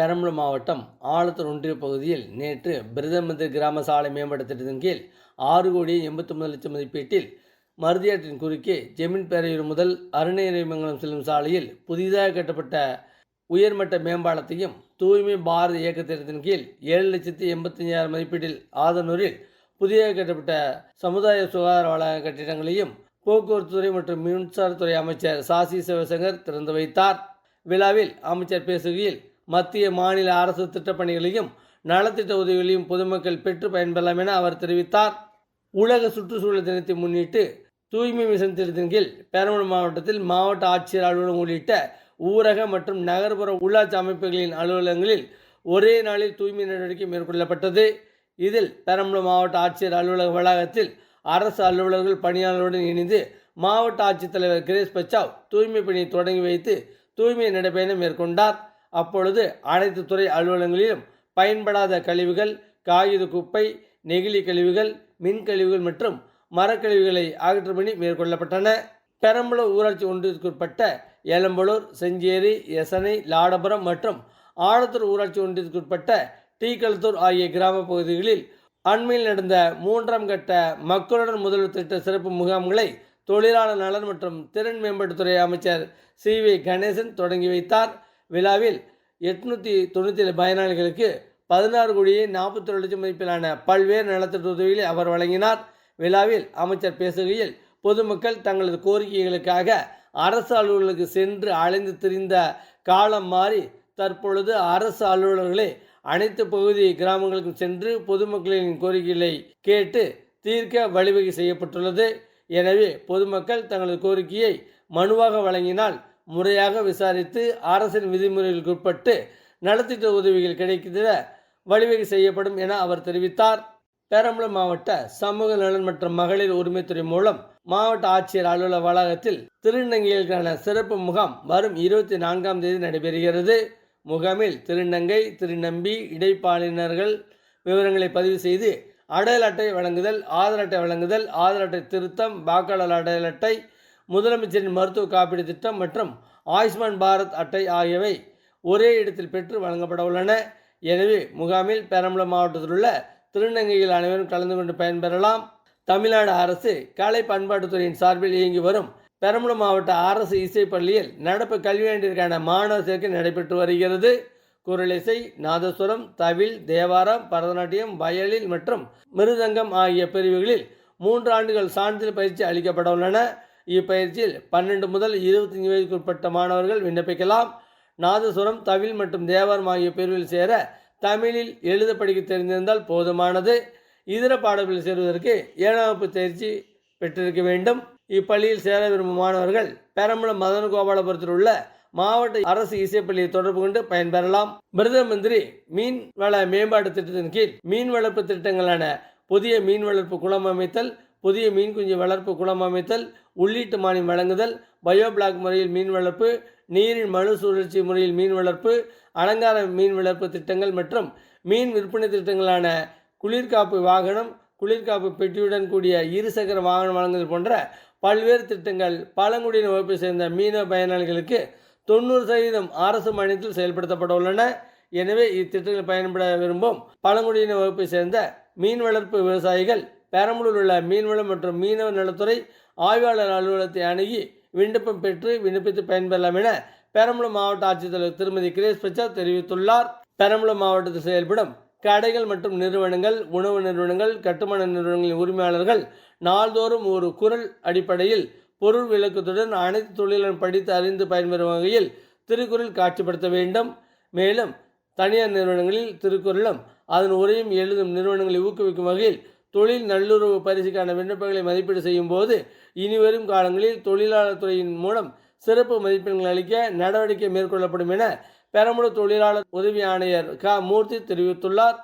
பெரம்பலூர் மாவட்டம் ஆலத்தூர் ஒன்றிய பகுதியில் நேற்று பிரதமந்திரி கிராம சாலை மேம்பாட்டு திட்டத்தின் கீழ் ஆறு கோடி எண்பத்தொம்பது லட்சம் மதிப்பீட்டில் மருதியாற்றின் குறுக்கே ஜெமின் பேரையூர் முதல் அருணேரிமங்கலம் செல்லும் சாலையில் புதிதாக கட்டப்பட்ட உயர்மட்ட மேம்பாலத்தையும் தூய்மை பாரத இயக்க திட்டத்தின் கீழ் ஏழு லட்சத்தி எண்பத்தஞ்சாயிரம் மதிப்பீட்டில் ஆதனூரில் புதிதாக கட்டப்பட்ட சமுதாய சுகாதார வளாக கட்டிடங்களையும் போக்குவரத்து துறை மற்றும் மின்சாரத்துறை அமைச்சர் சாசி சிவசங்கர் திறந்து வைத்தார். விழாவில் அமைச்சர் பேசுகையில் மத்திய மாநில அரசு திட்டப்பணிகளையும் நலத்திட்ட உதவிகளையும் பொதுமக்கள் பெற்று பயன்பெறலாம் என அவர் தெரிவித்தார். உலக சுற்றுச்சூழல் தினத்தை முன்னிட்டு தூய்மை மிஷன் திட்டத்தின் கீழ் பெரம்பலூர் மாவட்டத்தில் மாவட்ட ஆட்சியர் அலுவலகம் உள்ளிட்ட ஊரக மற்றும் நகர்ப்புற உள்ளாட்சி அமைப்புகளின் அலுவலகங்களில் ஒரே நாளில் தூய்மை நடவடிக்கை மேற்கொள்ளப்பட்டது. இதில் பெரம்பலூர் மாவட்ட ஆட்சியர் அலுவலக வளாகத்தில் அரசு அலுவலர்கள் பணியாளர்களுடன் இணைந்து மாவட்ட ஆட்சித்தலைவர் கிரேஷ் பச்சாவ் தூய்மை பணியை தொடங்கி வைத்து தூய்மை நடைபயணம் மேற்கொண்டார். அப்பொழுது அனைத்து துறை அலுவலகங்களிலும் பயன்படாத கழிவுகள் காகித குப்பை நெகிழி கழிவுகள் மின் கழிவுகள் மற்றும் மரக்கழிவுகளை அகற்றும் பணி மேற்கொள்ளப்பட்டன. பெரம்பலூர் ஊராட்சி ஒன்றியத்திற்குட்பட்ட ஏலம்பலூர் செஞ்சேரி எசனை லாடபுரம் மற்றும் ஆலத்தூர் ஊராட்சி ஒன்றியத்திற்குட்பட்ட டீக்கலத்தூர் ஆகிய கிராம பகுதிகளில் அண்மையில் நடந்த மூன்றாம் கட்ட மக்களுடன் முதல்வர் திட்ட சிறப்பு முகாம்களை தொழிலாளர் நலன் மற்றும் திறன் மேம்பாட்டுத்துறை அமைச்சர் சி வி கணேசன் தொடங்கி வைத்தார். விழாவில் எட்நூற்றி தொண்ணூற்றி ஏழு பயனாளிகளுக்கு பதினாறு கோடியே நாற்பத்தி ஒரு லட்சம் மதிப்பிலான பல்வேறு நலத்திட்ட உதவிகளை அவர் வழங்கினார். விழாவில் அமைச்சர் பேசுகையில் பொதுமக்கள் தங்களது கோரிக்கைகளுக்காக அரசு அலுவலர்களுக்கு சென்று அலைந்து திரிந்த காலம் மாறி தற்பொழுது அரசு அலுவலர்களே அனைத்து பகுதி கிராமங்களுக்கும் சென்று பொதுமக்களின் கோரிக்கைகளை கேட்டு தீர்க்க வழிவகை செய்யப்பட்டுள்ளது. எனவே பொதுமக்கள் தங்களது கோரிக்கையை மனுவாக வழங்கினால் முறையாக விசாரித்து அரசின் விதிமுறைகளுக்கு உட்பட்டு நலத்திட்ட உதவிகள் கிடைக்கிற வழிவகை செய்யப்படும் என அவர் தெரிவித்தார். பெரம்பலூர் மாவட்ட சமூக நலன் மற்றும் மகளிர் உரிமைத்துறை மூலம் மாவட்ட ஆட்சியர் அலுவலக வளாகத்தில் திருநங்கைகளுக்கான சிறப்பு முகாம் வரும் இருபத்தி நான்காம் தேதி நடைபெறுகிறது. முகாமில் திருநங்கை திருநம்பி இடைப்பாலினர்கள் விவரங்களை பதிவு செய்து அடையாள அட்டை வழங்குதல் ஆதார் அட்டை வழங்குதல் ஆதார் அட்டை திருத்தம் வாக்காளர் அடையாள அட்டை முதலமைச்சரின் மருத்துவ காப்பீடு திட்டம் மற்றும் ஆயுஷ்மான் பாரத் அட்டை ஆகியவை ஒரே இடத்தில் பெற்று வழங்கப்பட உள்ளன. எனவே முகாமில் பெரம்பலூர் மாவட்டத்தில் உள்ள திருநங்கைகள் அனைவரும் கலந்து கொண்டு பயன்பெறலாம். தமிழ்நாடு அரசு கலை பண்பாட்டுத்துறையின் சார்பில் இயங்கி வரும் பெரம்பலூர் மாவட்ட அரசு இசைப்பள்ளியில் நடப்பு கல்வியாண்டிற்கான மாணவர் சேர்க்கை நடைபெற்று வருகிறது. குரலிசை நாதஸ்வரம் தவில் தேவாரம் பரதநாட்டியம் வயலில் மற்றும் மிருதங்கம் ஆகிய பிரிவுகளில் மூன்று ஆண்டுகள் சான்றிதழ் பயிற்சி அளிக்கப்பட உள்ளன. இப்பயிற்சியில் பன்னெண்டு முதல் இருபத்தஞ்சு வயதுக்குட்பட்ட மாணவர்கள் விண்ணப்பிக்கலாம். நாதசுரம் தவில் மற்றும் தேவாரம் ஆகிய பிரிவில் சேர தமிழில் எழுத படிக்க தெரிந்திருந்தால் போதுமானது. இதர பாடங்களில் சேருவதற்கு ஏழாம் வகுப்பு தேர்ச்சி பெற்றிருக்க வேண்டும். இப்பள்ளியில் சேர விரும்பும் மாணவர்கள் பெரம்பலம் மதன கோபாலபுரத்தில் உள்ள மாவட்ட அரசு இசைப்பள்ளியை தொடர்பு கொண்டு பயன்பெறலாம். பிரதம மந்திரி மீன் வள மேம்பாட்டு திட்டத்தின் கீழ் மீன் வளர்ப்பு திட்டங்களான புதிய மீன் வளர்ப்பு குளம் அமைத்தல் புதிய மீன் குஞ்சு வளர்ப்பு குளம் அமைத்தல் உள்ளீட்டு மானியம் வழங்குதல் பயோ பிளாக் முறையில் மீன் வளர்ப்பு நீரின் மறு சுழற்சி முறையில் மீன் வளர்ப்பு அலங்கார மீன் வளர்ப்பு திட்டங்கள் மற்றும் மீன் விற்பனை திட்டங்களான குளிர்காப்பு வாகனம் குளிர்காப்பு பெட்டியுடன் கூடிய இருசக்கர வாகனம் வழங்குதல் போன்ற பல்வேறு திட்டங்கள் பழங்குடியின வகுப்பை சேர்ந்த மீனவ பயனாளிகளுக்கு தொண்ணூறு சதவீதம் அரசு மானியத்தில் செயல்படுத்தப்பட உள்ளன. எனவே இத்திட்டங்கள் பயன்பட விரும்பும் பழங்குடியின வகுப்பை சேர்ந்த மீன் வளர்ப்பு விவசாயிகள் பெரம்பலூர் உள்ள மீன்வளம் மற்றும் மீனவ நலத்துறை ஆய்வாளர் அலுவலகத்தை அணுகி விண்ணப்பம் பெற்று விண்ணப்பித்து பயன்பெறலாம் என பெரம்பலூர் மாவட்ட ஆட்சித்தலைவர் திருமதி கிரேஸ் பிரசாத் தெரிவித்துள்ளார். பெரம்பலூர் மாவட்டத்தில் செயல்படும் கடைகள் மற்றும் நிறுவனங்கள் உணவு நிறுவனங்கள் கட்டுமான நிறுவனங்களின் உரிமையாளர்கள் நாள்தோறும் ஒரு குரல் அடிப்படையில் பொருள் விளக்கத்துடன் அனைத்து தொழிலும் படித்து அறிந்து பயன்பெறும் வகையில் திருக்குறள் காட்சிப்படுத்த வேண்டும். மேலும் தனியார் நிறுவனங்களில் திருக்குறளும் அதன் உரையும் எழுதும் நிறுவனங்களை ஊக்குவிக்கும் வகையில் தொழில் நல்லுறவு பரிசுக்கான விண்ணப்பங்களை மதிப்பீடு செய்யும் போது இனிவரும் காலங்களில் தொழிலாளர் துறையின் மூலம் சிறப்பு மதிப்பெண்கள் அளிக்க நடவடிக்கை மேற்கொள்ளப்படும் என பெரம்பலூர் தொழிலாளர் உதவி ஆணையர் க. மூர்த்தி தெரிவித்துள்ளார்.